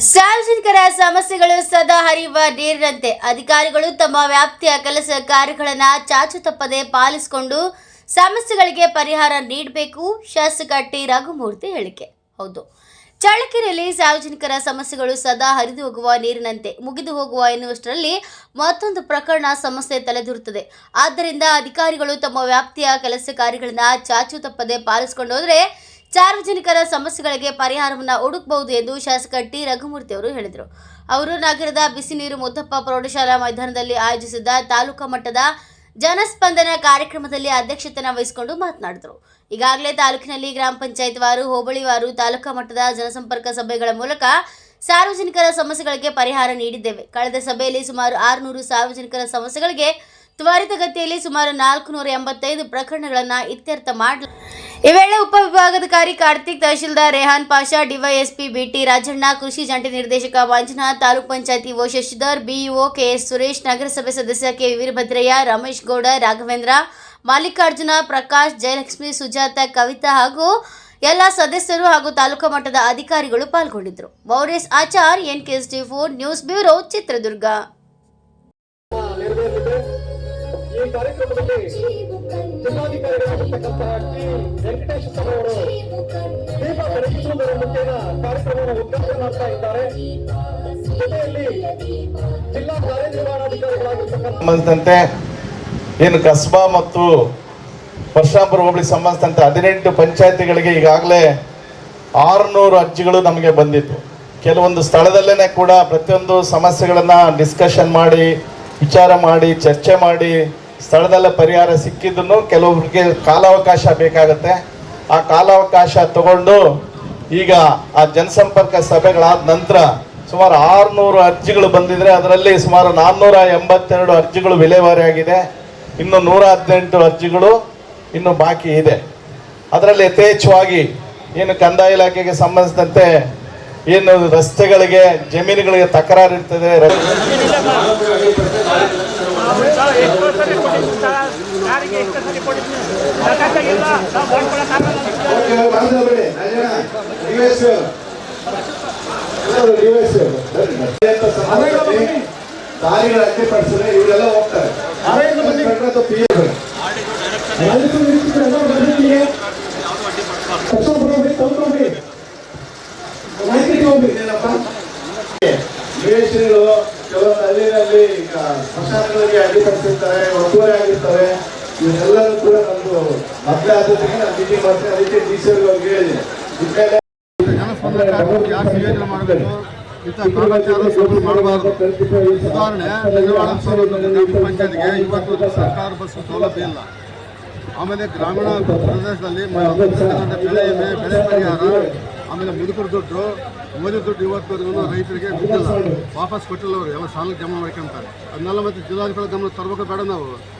ಸಾರ್ವಜನಿಕರ ಸಮಸ್ಯೆಗಳು ಸದಾ ಹರಿಯುವ ನೀರಿನಂತೆ. ಅಧಿಕಾರಿಗಳು ತಮ್ಮ ವ್ಯಾಪ್ತಿಯ ಕೆಲಸ ಕಾರ್ಯಗಳನ್ನ ಚಾಚು ತಪ್ಪದೆ ಪಾಲಿಸಿಕೊಂಡು ಸಮಸ್ಯೆಗಳಿಗೆ ಪರಿಹಾರ ನೀಡಬೇಕು. ಶಾಸಕ ಟಿ. ರಘುಮೂರ್ತಿ ಹೇಳಿಕೆ. ಹೌದು. ಚಳ್ಳಕೆರೆಯಲ್ಲಿ ಸಾರ್ವಜನಿಕರ ಸಮಸ್ಯೆಗಳು ಸದಾ ಹರಿದು ಹೋಗುವ ನೀರಿನಂತೆ. ಮುಗಿದು ಹೋಗುವ ಎನ್ನುವಷ್ಟರಲ್ಲಿ ಮತ್ತೊಂದು ಪ್ರಕರಣ ಸಮಸ್ಯೆ ತಲೆದೂರುತ್ತದೆ. ಆದ್ದರಿಂದ ಅಧಿಕಾರಿಗಳು ತಮ್ಮ ವ್ಯಾಪ್ತಿಯ ಕೆಲಸ ಕಾರ್ಯಗಳನ್ನ ಚಾಚು ತಪ್ಪದೆ ಪಾಲಿಸಿಕೊಂಡು ಹೋದರೆ ಸಾರ್ವಜನಿಕರ ಸಮಸ್ಯೆಗಳಿಗೆ ಪರಿಹಾರವನ್ನು ಹುಡುಕಬಹುದು ಎಂದು ಶಾಸಕ ಟಿ. ರಘುಮೂರ್ತಿ ಅವರು ಹೇಳಿದರು. ಅವರು ನಗರದ ಬಿಸಿ ನೀರು ಮುದ್ದಪ್ಪ ಪ್ರೌಢಶಾಲಾ ಮೈದಾನದಲ್ಲಿ ಆಯೋಜಿಸಿದ್ದ ತಾಲೂಕಾ ಮಟ್ಟದ ಜನಸ್ಪಂದನ ಕಾರ್ಯಕ್ರಮದಲ್ಲಿ ಅಧ್ಯಕ್ಷತೆಯನ್ನು ವಹಿಸಿಕೊಂಡು ಮಾತನಾಡಿದರು. ಈಗಾಗಲೇ ತಾಲೂಕಿನಲ್ಲಿ ಗ್ರಾಮ ಪಂಚಾಯತ್ ವಾರು, ಹೋಬಳಿ ವಾರು, ತಾಲೂಕಾ ಮಟ್ಟದ ಜನಸಂಪರ್ಕ ಸಭೆಗಳ ಮೂಲಕ ಸಾರ್ವಜನಿಕರ ಸಮಸ್ಯೆಗಳಿಗೆ ಪರಿಹಾರ ನೀಡಿದ್ದೇವೆ. ಕಳೆದ ಸಭೆಯಲ್ಲಿ ಸುಮಾರು ಆರುನೂರು ಸಾರ್ವಜನಿಕರ ಸಮಸ್ಯೆಗಳಿಗೆ ತ್ವರಿತಗತಿಯಲ್ಲಿ ಸುಮಾರು ನಾಲ್ಕು ನೂರ ಎಂಬತ್ತೈದು ಪ್ರಕರಣಗಳನ್ನು ಇತ್ಯರ್ಥ ಮಾಡಲು ಈ ವೇಳೆ ಉಪವಿಭಾಗಾಧಿಕಾರಿ ಕಾರ್ತಿಕ್ ತಹಶೀಲ್ದಾರ್ ರೆಹಾನ್ ಪಾಷಾ, ಡಿವೈಎಸ್ಪಿ ಬಿಟಿ ರಾಜಣ್ಣ, ಕೃಷಿ ಜಂಟಿ ನಿರ್ದೇಶಕ ಮಂಜುನಾಥ್, ತಾಲೂಕ್ ಪಂಚಾಯತಿ ಓ ಶಶಿಧರ್, ಬಿಇಒ ಕೆಎಸ್ ಸುರೇಶ್, ನಗರಸಭೆ ಸದಸ್ಯ ಕೆ ವೀರಭದ್ರಯ್ಯ ರಮೇಶ್ ಗೌಡ, ರಾಘವೇಂದ್ರ, ಮಲ್ಲಿಕಾರ್ಜುನ, ಪ್ರಕಾಶ್, ಜಯಲಕ್ಷ್ಮಿ, ಸುಜಾತ, ಕವಿತಾ ಹಾಗೂ ಎಲ್ಲ ಸದಸ್ಯರು ಹಾಗೂ ತಾಲೂಕು ಮಟ್ಟದ ಅಧಿಕಾರಿಗಳು ಪಾಲ್ಗೊಂಡಿದ್ದರು. Mouresh Achar N four news bureau, Chitradurga. ಸಂಬಂಧಿಸಿದಂತೆ ಏನು ಕಸ್ಬಾ ಮತ್ತು ವರ್ಷಾಪುರ ಹೋಬಳಿ ಸಂಬಂಧಿಸಿದಂತೆ ಹದಿನೆಂಟು ಪಂಚಾಯತಿಗಳಿಗೆ ಈಗಾಗಲೇ ಆರುನೂರು ಅರ್ಜಿಗಳು ನಮಗೆ ಬಂದಿತ್ತು. ಕೆಲವೊಂದು ಸ್ಥಳದಲ್ಲೇ ಕೂಡ ಪ್ರತಿಯೊಂದು ಸಮಸ್ಯೆಗಳನ್ನು ಡಿಸ್ಕಷನ್ ಮಾಡಿ, ವಿಚಾರ ಮಾಡಿ, ಚರ್ಚೆ ಮಾಡಿ ಸ್ಥಳದಲ್ಲೇ ಪರಿಹಾರ ಸಿಕ್ಕಿದ್ದನ್ನು ಕೆಲವೊಬ್ಬರಿಗೆ ಕಾಲಾವಕಾಶ ಬೇಕಾಗುತ್ತೆ. ಆ ಕಾಲಾವಕಾಶ ತಗೊಂಡು ಈಗ ಆ ಜನಸಂಪರ್ಕ ಸಭೆಗಳಾದ ನಂತರ ಸುಮಾರು ಆರುನೂರು ಅರ್ಜಿಗಳು ಬಂದಿದ್ರೆ ಅದರಲ್ಲಿ ಸುಮಾರು ನಾನ್ನೂರ ಎಂಬತ್ತೆರಡು ಅರ್ಜಿಗಳು ವಿಲೇವಾರಿ ಆಗಿದೆ. ಇನ್ನು ನೂರ ಹದಿನೆಂಟು ಅರ್ಜಿಗಳು ಇನ್ನು ಬಾಕಿ ಇದೆ. ಅದರಲ್ಲಿ ಯಥೇಚ್ಛವಾಗಿ ಏನು ಕಂದಾಯ ಇಲಾಖೆಗೆ ಸಂಬಂಧಿಸಿದಂತೆ ಏನು ರಸ್ತೆಗಳಿಗೆ, ಜಮೀನುಗಳಿಗೆ ತಕರಾರು ಇರ್ತದೆ. ರ- ಯಾರಿಗೆ ಎಷ್ಟು ಸರಿ ಕೊಟ್ಟಿದ್ದೀನಿ ಇಲ್ಲ ನಾವು ಮಾಡ್ಕೊಳಕ್ಕಾಗಲ್ಲ ದಾರಿಗಳು ಅಡ್ಡಿಪಡಿಸಿದ್ರೆ ಇವರೆಲ್ಲ ಹೋಗ್ತಾರೆ ನಿವೇಶನಗಳು ಸ್ಮಶಾನಗಳಿಗೆ ಅಡ್ಡಿಪಡಿಸಿರ್ತಾರೆ ಒತ್ತುವರಿ ಆಗಿರ್ತವೆ ಇವನ್ನೆಲ್ಲರೂ ಕೂಡ ನಮ್ದು ಮೊದಲೇ ಜೊತೆಗೆ ನಾನು ಮೀಟಿಂಗ್ ಮಾಡ್ತೀನಿ ಅದಕ್ಕೆ ಡಿ ಸಿ ಅವ್ರಿಗೆ ಇವತ್ತು ಸರ್ಕಾರ ಬಸ್ ಸೌಲಭ್ಯ ಇಲ್ಲ ಆಮೇಲೆ ಗ್ರಾಮೀಣ ಪ್ರದೇಶದಲ್ಲಿ ಬೆಳೆ ಬೆಳೆ ಪರಿಹಾರ ಆಮೇಲೆ ಮುದುಕರು ದುಡ್ಡು ಮೋದಿ ದುಡ್ಡು ಇವತ್ತುವರೆಗೂ ರೈತರಿಗೆ ಬಿದ್ದಿಲ್ಲ ವಾಪಸ್ ಕೊಟ್ಟಿಲ್ಲ ಅವರು, ಎಲ್ಲ ಸಾಲ ಜಮಾ ಮಾಡ್ಕೊಂತಾರೆ. ಅದನ್ನೆಲ್ಲ ಮತ್ತೆ ಜಿಲ್ಲಾಧಿಕಾರಿ ಗಮನ ತರಬೇಕು ಬೇಡ ನಾವು.